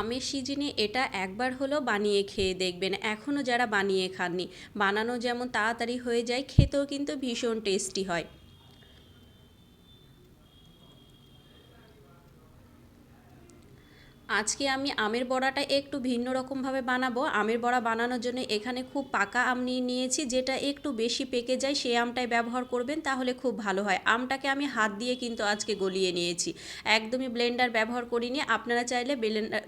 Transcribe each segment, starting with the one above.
আমের সিজনে এটা একবার হলো বানিয়ে খেয়ে দেখবেন। এখনও যারা বানিয়ে খাননি, বানানো যেমন তাড়াতাড়ি হয়ে যায়, খেতেও কিন্তু ভীষণ টেস্টি হয়। আজকে আমি আমের বড়াটা একটু ভিন্ন রকমভাবে বানাবো। আমের বড়া বানানোর জন্য এখানে খুব পাকা আম নিয়ে নিয়েছি, যেটা একটু বেশি পেকে যায় সেই আমটাই ব্যবহার করবেন, তাহলে খুব ভালো হয়। আমটাকে আমি হাত দিয়ে কিন্তু আজকে গলিয়ে নিয়েছি। একদমই ব্লেন্ডার ব্যবহার করিনি, আপনারা চাইলে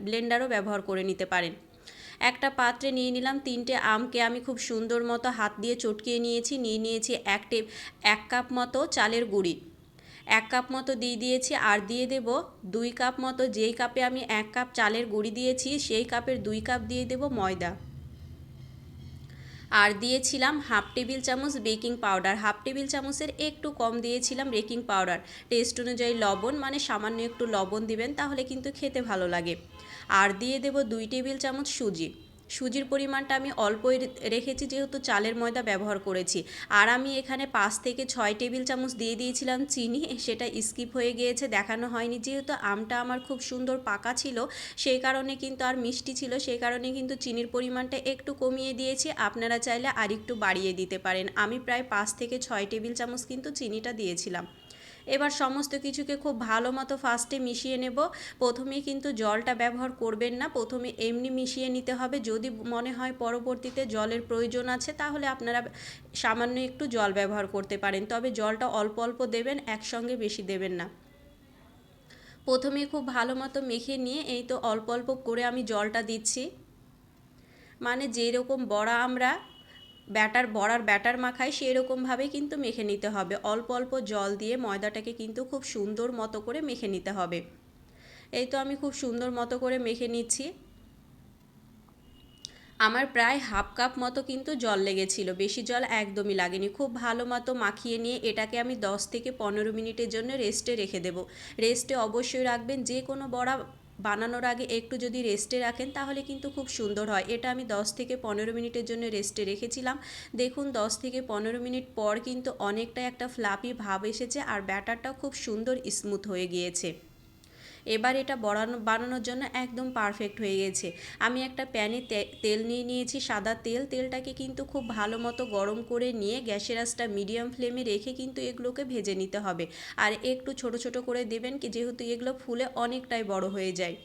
ব্লেন্ডারও ব্যবহার করে নিতে পারেন। একটা পাত্রে নিয়ে নিলাম তিনটে আমকে আমি খুব সুন্দর মতো হাত দিয়ে চটকিয়ে নিয়েছি, নিয়ে নিয়েছি এক টেপ এক কাপ মতো চালের গুঁড়ি। এক কাপ মতো দিয়ে দিয়েছি আর দিয়ে দেব দুই কাপ মতো, যেই কাপে আমি এক কাপ চালের গুঁড়ি দিয়েছি সেই কাপের দুই কাপ দিয়ে দেব ময়দা। আর দিয়েছিলাম হাফ টেবিল চামচ বেকিং পাউডার। হাফ টেবিল চামচের একটু কম দিয়েছিলাম বেকিং পাউডার। টেস্ট অনুযায়ী লবণ মানে সামান্য একটু লবণ দিবেন, তাহলে কিন্তু খেতে ভালো লাগে। আর দিয়ে দেব দুই টেবিল চামচ সুজি। সুজির পরিমাণটা আমি অল্পই রেখেছি, যেহেতু চালের ময়দা ব্যবহার করেছি। আর আমি এখানে পাঁচ থেকে ছয় টেবিল চামচ দিয়ে দিয়েছিলাম চিনি, সেটা স্কিপ হয়ে গিয়েছে, দেখানো হয়নি। যেহেতু আমটা আমার খুব সুন্দর পাকা ছিল, সেই কারণে কিন্তু আর মিষ্টি ছিল, সেই কারণে কিন্তু চিনির পরিমাণটা একটু কমিয়ে দিয়েছি। আপনারা চাইলে আর একটু বাড়িয়ে দিতে পারেন। আমি প্রায় পাঁচ থেকে ছয় টেবিল চামচ কিন্তু চিনিটা দিয়েছিলাম। এবার সমস্ত কিছুকে খুব ভালো মতো ফার্স্টে মিশিয়ে নেব। প্রথমে কিন্তু জলটা ব্যবহার করবেন না, প্রথমে এমনি মিশিয়ে নিতে হবে। যদি মনে হয় পরবর্তীতে জলের প্রয়োজন আছে, তাহলে আপনারা সামান্য একটু জল ব্যবহার করতে পারেন। তবে জলটা অল্প অল্প দেবেন, একসঙ্গে বেশি দেবেন না। প্রথমে খুব ভালো মতো মেখে নিয়ে এই তো অল্প অল্প করে আমি জলটা দিচ্ছি। মানে যেরকম বড়া আমরা ব্যাটার, বড়ার ব্যাটার মাখাই সেরকমভাবে কিন্তু মেখে নিতে হবে। অল্প অল্প জল দিয়ে ময়দাটাকে কিন্তু খুব সুন্দর মতো করে মেখে নিতে হবে। এই তো আমি খুব সুন্দর মতো করে মেখে নিচ্ছি। আমার প্রায় হাফ কাপ মতো কিন্তু জল লেগেছিল। বেশি জল একদমই লাগেনি। খুব ভালো মতো মাখিয়ে নিয়ে এটাকে আমি 10 থেকে পনেরো মিনিটের জন্য রেস্টে রেখে দেবো। রেস্টে অবশ্যই রাখবেন যে কোনো বড়া বানানোর আগে একটু যদি রেস্টে রাখেন, তাহলে কিন্তু খুব সুন্দর হয়। এটা আমি 10 থেকে পনেরো মিনিটের জন্য রেস্টে রেখেছিলাম। দেখুন 10 থেকে পনেরো মিনিট পর কিন্তু অনেকটা একটা ফ্লাপি ভাব এসেছে আর ব্যাটারটাও খুব সুন্দর স্মুথ হয়ে গিয়েছে। এবার এটা বড়ানো, বানানোর জন্য একদম পারফেক্ট হয়ে গেছে। আমি একটা প্যানে তেল নিয়ে নিয়েছি, সাদা তেল। তেলটাকে কিন্তু খুব ভালো মতো গরম করে নিয়ে গ্যাসের আঁচটা মিডিয়াম ফ্লেমে রেখে কিন্তু এগুলোকে ভেজে নিতে হবে। আর একটু ছোট ছোট করে দেবেন কি, যেহেতু এগুলো ফুলে অনেকটাই বড় হয়ে যায়।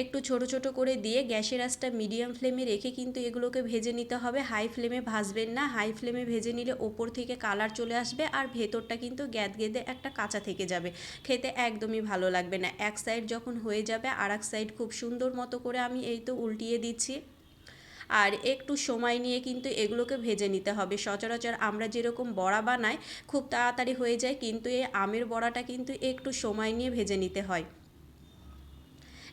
একটু ছোট ছোট করে দিয়ে গ্যাসের আঁচটা মিডিয়াম ফ্লেমে রেখে কিন্তু এগুলোকে ভেজে নিতে হবে। হাই ফ্লেমে ভাজবেন না। হাই ফ্লেমে ভেজে নিলে ওপর থেকে কালার চলে আসবে আর ভেতরটা কিন্তু গ্যাদ গেদে একটা কাঁচা থেকে যাবে। খেতে একদমই ভালো লাগবে না। এক সাইড যখন হয়ে যাবে আর এক সাইড খুব সুন্দর মতো করে আমি এই তো উল্টিয়ে দিচ্ছি। আর একটু সময় নিয়ে কিন্তু এগুলোকে ভেজে নিতে হবে। সচরাচর আমরা যেরকম বড়া বানাই, খুব তাড়াতাড়ি হয়ে যায়, কিন্তু এই আমের বড়াটা কিন্তু একটু সময় নিয়ে ভেজে নিতে হয়।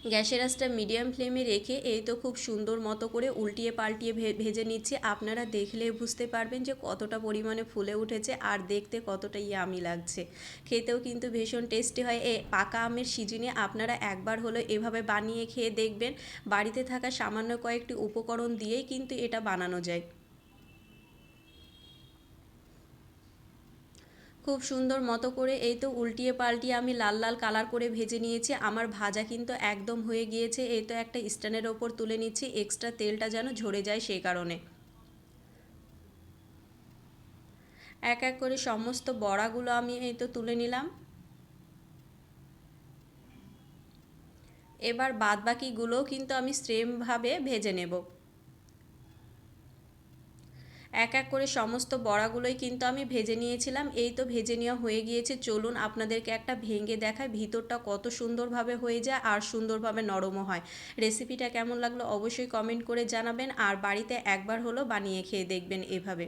গ্যাসের আঁচটা মিডিয়াম ফ্লেমে রেখে এই তো খুব সুন্দর মতো করে উল্টিয়ে পাল্টিয়ে ভেজে নিচ্ছে। আপনারা দেখলে বুঝতে পারবেন যে কতটা পরিমাণে ফুলে উঠেছে আর দেখতে কতটা ইয়ামি লাগছে। খেতেও কিন্তু ভীষণ টেস্টি হয়। এ পাকা আমের সিজনে আপনারা একবার হলো এভাবে বানিয়ে খেয়ে দেখবেন। বাড়িতে থাকা সামান্য কয়েকটি উপকরণ দিয়েই কিন্তু এটা বানানো যায়। খুব সুন্দর মতো করে এই তো উল্টিয়ে পাল্টিয়ে আমি লাল লাল কালার করে ভেজে নিয়েছি। আমার ভাজা কিন্তু একদম হয়ে গিয়েছে। এই তো একটা স্ট্যান্ডের ওপর তুলে নিচ্ছি। এক্সট্রা তেলটা যেন ঝরে যায় সেই কারণে। এক এক করে সমস্ত বড়াগুলো আমি এই তো তুলে নিলাম। এবার বাদবাকিগুলোও কিন্তু আমি সেমভাবে ভেজে নেব। এক এক করে সমস্ত বড়াগুলোই কিন্তু আমি ভেজে নিয়েছিলাম। এই তো ভেজে নেওয়া হয়ে গিয়েছে। চলুন আপনাদেরকে একটা ভেঙে দেখায় ভিতরটা কত সুন্দরভাবে হয়ে যায় আর সুন্দরভাবে নরমও হয়। রেসিপিটা কেমন লাগল অবশ্যই কমেন্ট করে জানাবেন। আর বাড়িতে একবার হলো বানিয়ে খেয়ে দেখবেন এভাবে।